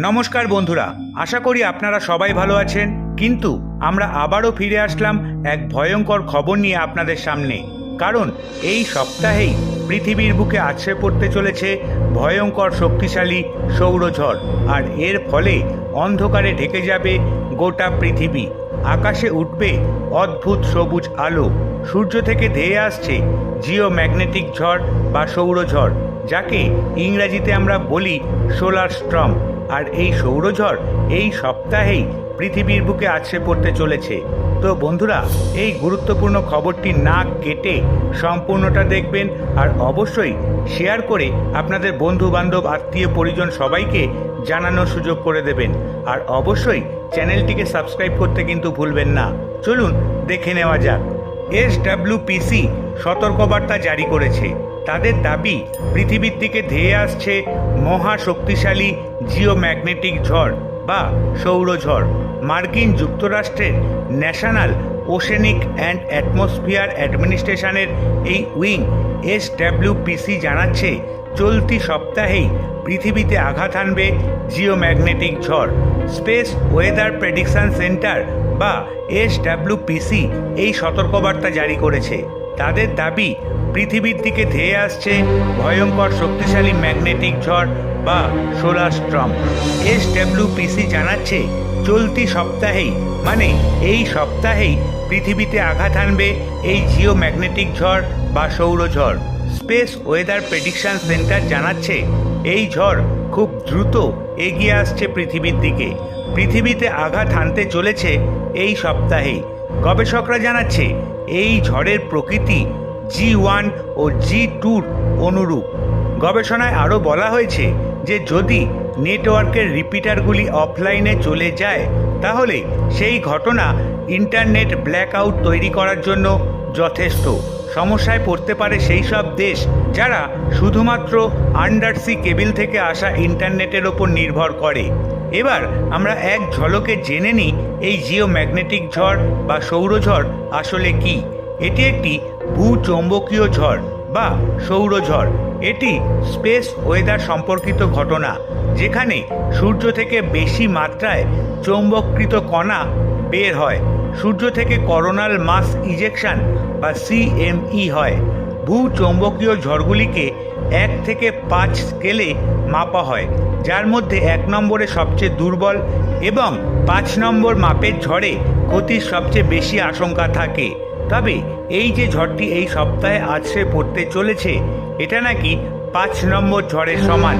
নমস্কার বন্ধুরা, আশা করি আপনারা সবাই ভালো আছেন। কিন্তু আমরা আবারও ফিরে আসলাম এক ভয়ঙ্কর খবর নিয়ে আপনাদের সামনে। কারণ এই সপ্তাহেই পৃথিবীর বুকে আছড়ে পড়তে চলেছে ভয়ঙ্কর শক্তিশালী সৌরঝড়। আর এর ফলে অন্ধকারে ঢেকে যাবে গোটা পৃথিবী। আকাশে উঠবে অদ্ভুত সবুজ আলো। সূর্য থেকে ধেয়ে আসছে জিও ম্যাগনেটিক ঝড় বা সৌরঝড়। যাকে ইংরেজিতে আমরা বলি সোলার স্ট্রম। আর এই সৌরঝড় এই সপ্তাহেই পৃথিবীর বুকে আছড়ে পড়তে চলেছে। তো বন্ধুরা, এই গুরুত্বপূর্ণ খবরটি না কেটে সম্পূর্ণটা দেখবেন আর অবশ্যই শেয়ার করে আপনাদের বন্ধু বান্ধব আত্মীয়, পরিজন সবাইকে জানানোর সুযোগ করে দেবেন। আর অবশ্যই চ্যানেলটিকে সাবস্ক্রাইব করতে কিন্তু ভুলবেন না। চলুন দেখে নেওয়া যাক। এস ডাব্লিউপিসি সতর্কবার্তা জারি করেছে। তাদের দাবি, পৃথিবীর দিকে ধেয়ে আসছে মহা শক্তিশালী জিওম্যাগনেটিক ঝড় বা সৌরঝড় মার্কিন যুক্তরাষ্ট্রের ন্যাশনাল ওশেনিক অ্যান্ড অ্যাটমসফিয়ার অ্যাডমিনিস্ট্রেশনের এই wing S W P C জানাচ্ছে, চলতি সপ্তাহেই পৃথিবীতে আঘাত হানবে জিওম্যাগনেটিক ঝড়। স্পেস ওয়েদার প্রেডিকশন সেন্টার বা এস ডাব্লিউপিসি এই সতর্কবার্তা জারি করেছে। তাদের দাবি, পৃথিবীর দিকে ধেয়ে আসছে ভয়ঙ্কর শক্তিশালী ম্যাগনেটিক ঝড় বা সোলার স্ট্রম। এস ডাব্লিউপিসি জানাচ্ছে, চলতি সপ্তাহেই মানে এই সপ্তাহেই পৃথিবীতে আঘাত হানবে এই জিও ম্যাগনেটিক ঝড় বা সৌরঝড় স্পেস ওয়েদার প্রেডিকশন সেন্টার জানাচ্ছে, এই ঝড় খুব দ্রুত এগিয়ে আসছে পৃথিবীর দিকে। পৃথিবীতে আঘাত হানতে চলেছে এই সপ্তাহেই। গবেষকরা জানাচ্ছে, এই ঝড়ের প্রকৃতি জি ওয়ান ও জি টুর অনুরূপ। গবেষণায় আরও বলা হয়েছে যে, যদি নেটওয়ার্কের রিপিটারগুলি অফলাইনে চলে যায়, তাহলে সেই ঘটনা ইন্টারনেট ব্ল্যাকআউট তৈরি করার জন্য যথেষ্ট। সমস্যায় পড়তে পারে সেই সব দেশ যারা শুধুমাত্র আন্ডারসি কেবিল থেকে আসা ইন্টারনেটের ওপর নির্ভর করে। এবার আমরা এক ঝলকে জেনে নিই এই জিও ম্যাগনেটিক ঝড় বা সৌরঝড় আসলে কি? এটি একটি ভূচৌম্বকীয় ঝড় বা সৌরঝড়। এটি স্পেস ওয়েদার সম্পর্কিত ঘটনা, যেখানে সূর্য থেকে বেশি মাত্রায় চৌম্বকৃত কণা বের হয়। সূর্য থেকে করোনাল মাস ইজেকশন বা সিএমই হয়। ভূচৌম্বকীয় ঝড়গুলিকে এক থেকে পাঁচ স্কেলে মাপা হয়। যার মধ্যে এক নম্বরে সবচেয়ে দুর্বল এবং পাঁচ নম্বর মাপের ঝড়ে ক্ষতির সবচেয়ে বেশি আশঙ্কা থাকে। তবে এই যে ঝড়টি এই সপ্তাহে আছড়ে পড়তে চলেছে, এটা নাকি পাঁচ নম্বর ঝড়ের সমান।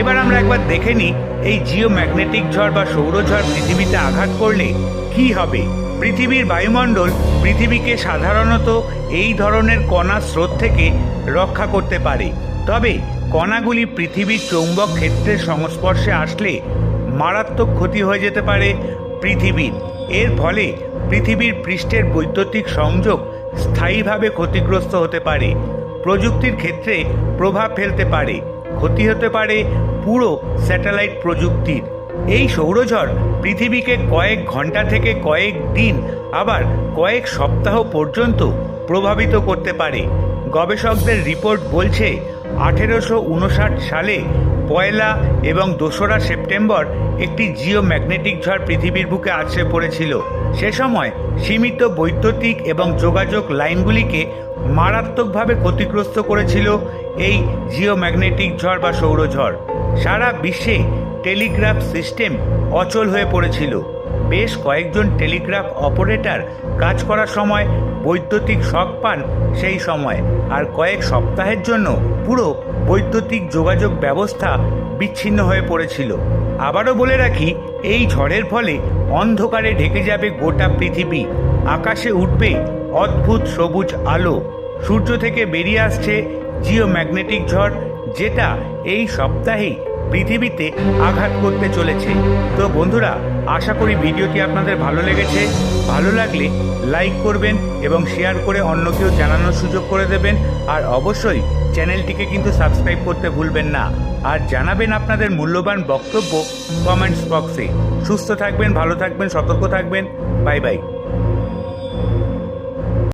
এবার আমরা একবার দেখে নিই, এই জিও ম্যাগনেটিক ঝড় বা সৌরঝড় পৃথিবীতে আঘাত করলে কি হবে? পৃথিবীর বায়ুমণ্ডল পৃথিবীকে সাধারণত এই ধরনের কণা স্রোত থেকে রক্ষা করতে পারে। তবে কণাগুলি পৃথিবীর চৌম্বক ক্ষেত্রের সংস্পর্শে আসলে মারাত্মক ক্ষতি হয়ে যেতে পারে পৃথিবীর। এর ফলে পৃথিবীর পৃষ্ঠের বৈদ্যুতিক সংযোগ স্থায়ীভাবে ক্ষতিগ্রস্ত হতে পারে। প্রযুক্তির ক্ষেত্রে প্রভাব ফেলতে পারে। ক্ষতি হতে পারে পুরো স্যাটেলাইট প্রযুক্তির। এই সৌরঝড় পৃথিবীকে কয়েক ঘণ্টা থেকে কয়েক দিন, আবার কয়েক সপ্তাহ পর্যন্ত প্রভাবিত করতে পারে। গবেষকদের রিপোর্ট বলছে আঠেরোশো উনষাট সালে পয়লা এবং দোসরা সেপ্টেম্বর একটি জিও ম্যাগনেটিক ঝড় পৃথিবীর বুকে আছড়ে পড়েছিল। সে সময় সীমিত বৈদ্যুতিক এবং যোগাযোগ লাইনগুলিকে মারাত্মকভাবে ক্ষতিগ্রস্ত করেছিল এই জিও ম্যাগনেটিক ঝড় বা সৌরঝড় সারা বিশ্বে টেলিগ্রাফ সিস্টেম অচল হয়ে পড়েছিল। বেশ কয়েকজন টেলিগ্রাফ অপারেটর কাজ করার সময় বৈদ্যুতিক শক পান সেই সময়। আর কয়েক সপ্তাহের জন্য পুরো বৈদ্যুতিক যোগাযোগ ব্যবস্থা বিচ্ছিন্ন হয়ে পড়েছিল। আবারও বলে রাখি, এই ঝড়ের ফলে অন্ধকারে ঢেকে যাবে গোটা পৃথিবী। আকাশে উঠবে অদ্ভুত সবুজ আলো। সূর্য থেকে বেরিয়ে আসছে জিও ম্যাগনেটিক ঝড়, যেটা এই সপ্তাহেই পৃথিবীতে আঘাত করতে চলেছে। তো বন্ধুরা, আশা করি ভিডিওটি আপনাদের ভালো লেগেছে। ভালো লাগলে লাইক করবেন এবং শেয়ার করে অন্যকেও জানানোর সুযোগ করে দেবেন। আর অবশ্যই চ্যানেলটিকে কিন্তু সাবস্ক্রাইব করতে ভুলবেন না। আর জানাবেন আপনাদের মূল্যবান বক্তব্য কমেন্টস বক্সে। সুস্থ থাকবেন, ভালো থাকবেন, সতর্ক থাকবেন। Bye bye.